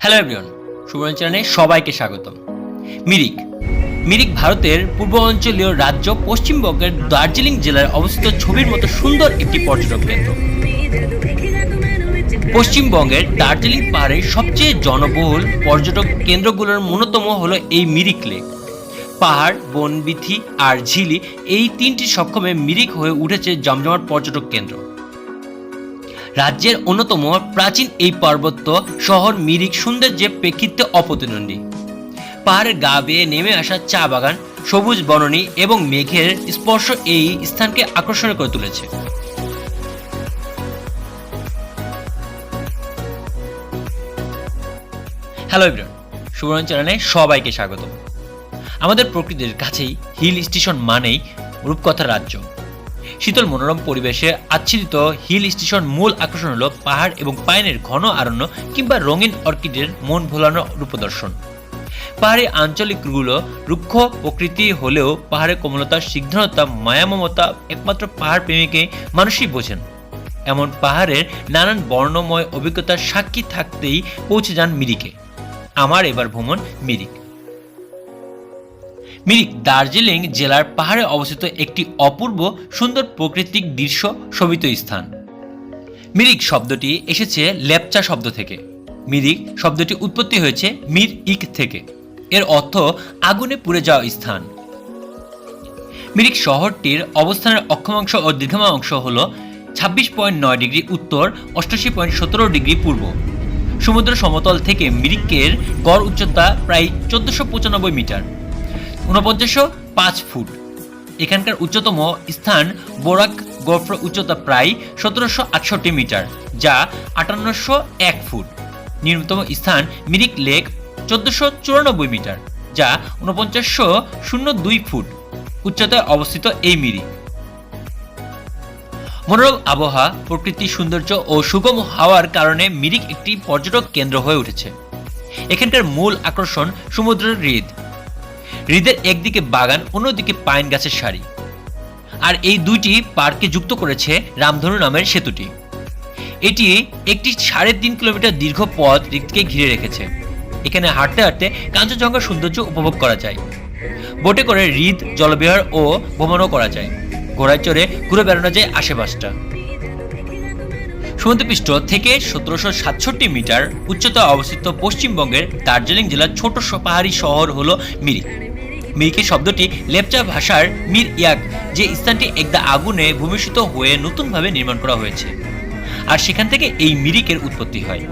Hello everyone সুবর্ণ চ্যানেলে সবাইকে স্বাগতম। মিরিক। মিরিক ভারতের পূর্ব অঞ্চলীয় রাজ্য পশ্চিমবঙ্গের দার্জিলিং জেলায় অবস্থিত ছবির মতো সুন্দর একটি পর্যটক কেন্দ্র। পশ্চিমবঙ্গের দার্জিলিং পাহাড়ের সবচেয়ে জনবহুল পর্যটক কেন্দ্রগুলোর অন্যতম হলো এই মিরিক লেক। পাহাড়, বনবিথি আর ঝিলি এই তিনটি সক্ষমে মিরিক হয়ে উঠেছে জমজমাট পর্যটক কেন্দ্র। রাজ্যের অন্যতম প্রাচীন এই পার্বত্য শহর মিরিক সৌন্দর্যে প্রেক্ষিতে অপ্রতিদ্বন্দ্বী। পাহাড়ের গা বেয়ে নেমে আসা চা বাগান, সবুজ বননী এবং মেঘের স্পর্শ এই স্থানকে আকর্ষণ করে তুলেছে। হ্যালো এভরিওয়ান সুবর্ণ চ্যানেলে সবাইকে স্বাগত আমাদের প্রকৃতির কাছেই হিল স্টেশন মানেই রূপকথা রাজ্য। শীতল মনোরম পরিবেশে আচ্ছাদিত হিল স্টেশন মূল আকর্ষণ হলো পাহাড় এবং পাইনের ঘন আরণ্য কিংবা রঙিন অর্কিডের মন ভোলানো রূপদর্শন। পাহাড়ি আঞ্চলিকগুলো রুক্ষ প্রকৃতি হলেও পাহাড়ের কোমলতা সিদ্ধনতা মায়ামমতা একমাত্র পাহাড় প্রেমীকে মানুষই বোঝেন। এমন পাহাড়ের নানান বর্ণময় অভিজ্ঞতার সাক্ষী থাকতেই পৌঁছে যান মিরিকে। আমার এবার ভ্রমণ মিরিক। মিরিক দার্জিলিং জেলার পাহাড়ে অবস্থিত একটি অপূর্ব সুন্দর প্রাকৃতিক দৃশ্য শোভিত স্থান। মিরিক শব্দটি এসেছে লেপচা শব্দ থেকে। মিরিক শব্দটি উৎপত্তি হয়েছে মির ইক থেকে। এর অর্থ আগুনে পুড়ে যাওয়া স্থান। মিরিক শহরটির অবস্থানের অক্ষমাংশ ও দীর্ঘমা অংশ হল ছাব্বিশ পয়েন্ট নয় ডিগ্রি উত্তর অষ্টাশি পয়েন্ট সতেরো ডিগ্রি পূর্ব। সমুদ্র সমতল থেকে মিরিকের গড় উচ্চতা প্রায় চোদ্দশো পঁচানব্বই মিটার। ঊনপঞ্চাশশো পাঁচ ফুট। এখানকার উচ্চতম স্থান বোরাক গফর উচ্চতা প্রায় সতেরোশো আটষট্টি মিটার, যা আটান্নশো এক ফুট। নিম্নতম স্থান মিরিক লেক চোদ্দশো চুরানব্বই মিটার, যা ঊনপঞ্চাশশো শূন্য দুই ফুট। উচ্চতায় অবস্থিত এই মিরিক। মনোরম আবহাওয়া, প্রকৃতি সৌন্দর্য ও সুগম হাওয়ার কারণে মিরিক একটি পর্যটক কেন্দ্র হয়ে উঠেছে। এখানকার মূল আকর্ষণ সমুদ্রের হ্রদ। হ্রদের একদিকে বাগান, অন্যদিকে পাইন গাছের সারি। আর এই দুইটি পার্কে যুক্ত করেছে রামধনু নামের সেতুটি। এটি একটি সাড়ে তিন কিলোমিটার দীর্ঘ পথ হ্রদকে ঘিরে রেখেছে। এখানে হাঁটতে হাঁটতে কাঞ্চনজঙ্ঘার সৌন্দর্য উপভোগ করা যায়। বোটে করে হৃদ, জলবিহার ও ভ্রমণও করা যায়। ঘোড়ায় চড়ে ঘুরে বেড়ানো যায় আশেপাশটা। সমুদ্রপৃষ্ঠ থেকে সতেরোশো সাতষট্টি মিটার উচ্চতায় অবস্থিত পশ্চিমবঙ্গের দার্জিলিং জেলার ছোট পাহাড়ি শহর হল মিরিক। মিরিকের শব্দটি লেপচা ভাষার মির ইয়াক, যে স্থানটি একদা আগুনে ভূমিষ্ঠিত হয়ে নতুনভাবে নির্মাণ করা হয়েছে। আর সেখান থেকে এই মিরিকের উৎপত্তি হয়।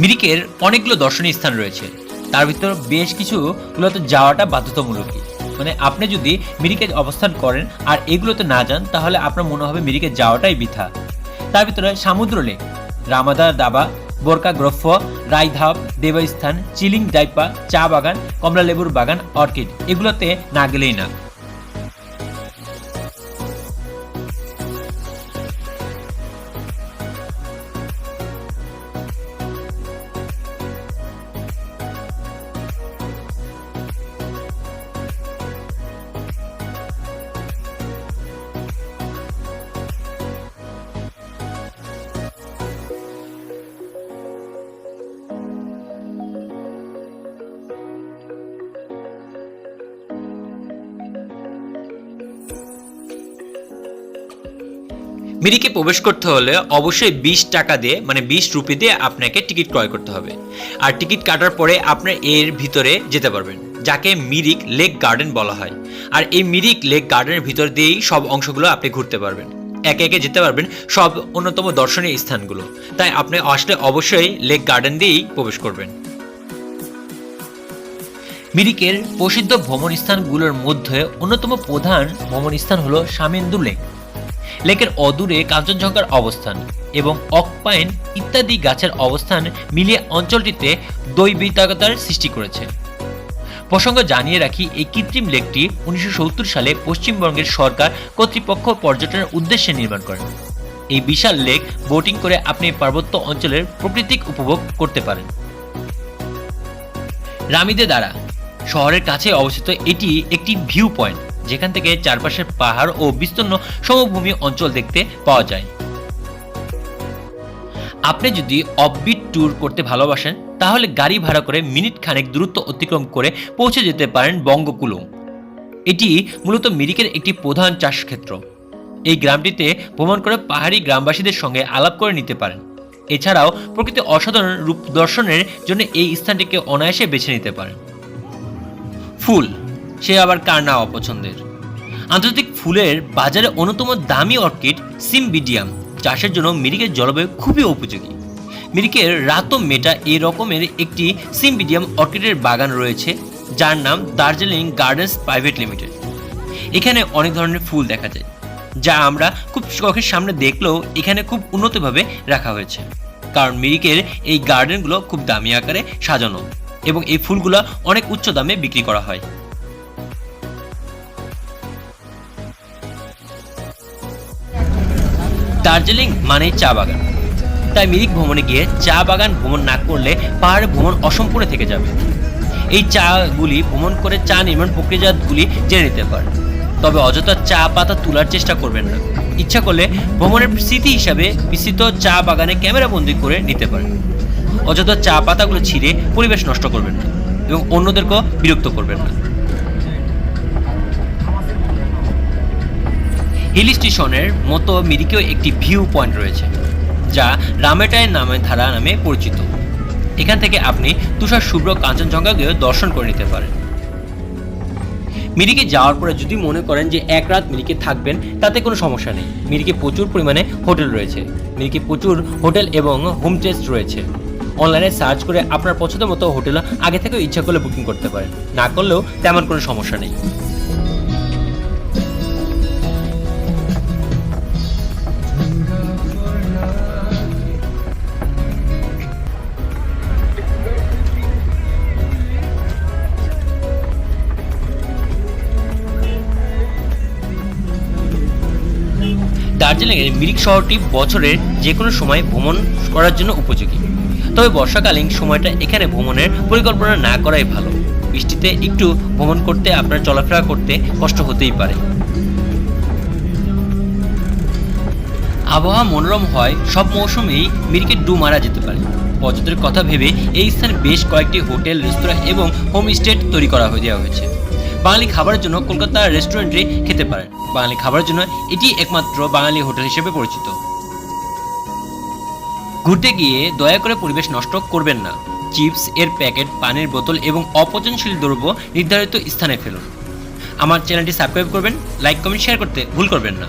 মিরিকের অনেকগুলো দর্শনীয় স্থান রয়েছে। তার ভিতর বেশ কিছু মূলত যাওয়াটা বাধ্যতামূলকই মানে আপনি যদি মিরিকে অবস্থান করেন আর এগুলোতে না যান, তাহলে আপনার মনে হবে মিরিকে যাওয়াটাই বৃথা। তার ভিতরে সমুদ্র লেক রামাদা দাবা, বোরকা গ্রফ, রায়ধাপ, দেবস্থান, চিলিং ডাইপা চা বাগান কমলা লেবুর বাগান, অর্কিড, এগুলোতে না গেলেই না। মিরিকে প্রবেশ করতে হলে অবশ্যই বিশ টাকা দিয়ে মানে বিশ রুপি দিয়ে আপনাকে টিকিট ক্রয় করতে হবে। আর টিকিট কাটার পরে আপনি এর ভিতরে যেতে পারবেন, যাকে মিরিক লেক গার্ডেন বলা হয়। আর এই মিরিক লেক গার্ডেনের ভিতর দিয়েই সব অংশগুলো আপনি ঘুরতে পারবেন। একে একে যেতে পারবেন সব অন্যতম দর্শনীয় স্থানগুলো। তাই আপনি আসলে অবশ্যই লেক গার্ডেন দিয়েই প্রবেশ করবেন। মিরিকের প্রসিদ্ধ ভ্রমণ স্থানগুলোর মধ্যে অন্যতম প্রধান ভ্রমণ স্থান হলো সামেন্দু লেক। লেকের অদূরে কাঞ্চনজঙ্ঘার অবস্থান এবং অকপাইন ইত্যাদি গাছের অবস্থান মিলিয়ে অঞ্চলটিতে দৈবিতাগতার সৃষ্টি করেছে। প্রসঙ্গ জানিয়ে রাখি, এই কৃত্রিম লেকটি উনিশশো সালে পশ্চিমবঙ্গের সরকার কর্তৃপক্ষ পর্যটনের উদ্দেশ্যে নির্মাণ করেন এই বিশাল লেক বোটিং করে আপনি পার্বত্য অঞ্চলের প্রাকৃতিক উপভোগ করতে পারেন। রামিদে দ্বারা শহরের কাছে অবস্থিত এটি একটি ভিউ পয়েন্ট। যেখান থেকে চারপাশের পাহাড় ও বিস্তীর্ণ সমভূমি অঞ্চল দেখতে পাওয়া যায়। আপনি যদি অফবিট ট্যুর করতে ভালোবাসেন, তাহলে গাড়ি ভাড়া করে মিনিট খানেক দূরত্ব অতিক্রম করে পৌঁছে যেতে পারেন বঙ্গকুলুং এটি মূলত মিরিকের একটি প্রধান চাষ ক্ষেত্র। এই গ্রামটিতে ভ্রমণ করে পাহাড়ি গ্রামবাসীদের সঙ্গে আলাপ করে নিতে পারেন। এছাড়াও প্রকৃতি অসাধারণ রূপ দর্শনের জন্য এই স্থানটিকে অনায়াসে বেছে নিতে পারেন। ফুল সে আবার কার না অপছন্দের? আন্তর্জাতিক ফুলের বাজারে অন্যতম দামি অর্কিড সিমবিডিয়াম, চাষের জন্য মিরিকের জলবায়ু খুবই উপযোগী। মিরিকের রাতো মেটা এই রকমের একটি সিমবিডিয়াম অর্কিডের বাগান রয়েছে, যার নাম দার্জিলিং গার্ডেন্স প্রাইভেট লিমিটেড। এখানে অনেক ধরনের ফুল দেখা যায়, যা আমরা খুব চোখের সামনে দেখলেও এখানে খুব উন্নতভাবে রাখা হয়েছে। কারণ মিরিকের এই গার্ডেনগুলো খুব দামি আকারে সাজানো এবং এই ফুলগুলো অনেক উচ্চ দামে বিক্রি করা হয়। দার্জিলিং মানেই চা বাগান। তাই মিরিক ভ্রমণে গিয়ে চা বাগান ভ্রমণ না করলে পাহাড়ে ভ্রমণ অসম্পূর্ণ থেকে যাবে। এই চাগুলি ভ্রমণ করে চা নির্মাণ প্রক্রিয়াজাতগুলি জেনে নিতে পারেন। তবে অযথা চা পাতা তোলার চেষ্টা করবেন না। ইচ্ছা করলে ভ্রমণের স্মৃতি হিসাবে বিস্তৃত চা বাগানে ক্যামেরা বন্দি করে নিতে পারেন। অযথা চা পাতাগুলো ছিঁড়ে পরিবেশ নষ্ট করবেন না এবং অন্যদেরকেও বিরক্ত করবেন না। হিল স্টেশনের মতো মিরিকেও একটি ভিউ পয়েন্ট রয়েছে, যা রামেটায় নামে ধারা নামে পরিচিত। এখান থেকে আপনি তুষার শুভ্র কাঞ্চনজঙ্ঘাকেও দর্শন করে নিতে পারেন। মিরিকে যাওয়ার পরে যদি মনে করেন যে এক রাত মিরিকে থাকবেন, তাতে কোনো সমস্যা নেই। মিরিকে প্রচুর পরিমাণে হোটেল রয়েছে। মিরিকে প্রচুর হোটেল এবং হোম টেস্ট রয়েছে। অনলাইনে সার্চ করে আপনার পছন্দ মতো হোটেল আগে থেকেও ইচ্ছা করলে বুকিং করতে পারেন। না করলেও তেমন কোনো সমস্যা নেই। দার্জিলিংয়ের মিরিক শহরটি বছরের যে কোনো সময় ভ্রমণ করার জন্য উপযোগী। তবে বর্ষাকালীন সময়টা এখানে ভ্রমণের পরিকল্পনা না করাই ভালো। বৃষ্টিতে একটু ভ্রমণ করতে আপনার চলাফেরা করতে কষ্ট হতেই পারে। আবহাওয়া মনোরম হয়, সব মৌসুমেই মিরিকে ডু মারা যেতে পারে। পর্যটকের কথা ভেবে এই স্থানে বেশ কয়েকটি হোটেল, রেস্তোরাঁ এবং হোমস্টে তৈরি করা হয়ে দেওয়া হয়েছে। বাঙালি খাবারের জন্য কলকাতার রেস্টুরেন্টে খেতে পারেন বাঙালি খাবারের জন্য এটি একমাত্র বাঙালি হোটেল হিসেবে পরিচিত। ঘুরতে গিয়ে দয়া করে পরিবেশ নষ্ট করবেন না। চিপস এর প্যাকেট, পানির বোতল এবং অপচনশীল দ্রব্য নির্ধারিত স্থানে ফেলুন। আমার চ্যানেলটি সাবস্ক্রাইব করবেন, লাইক, কমেন্ট, শেয়ার করতে ভুল করবেন না।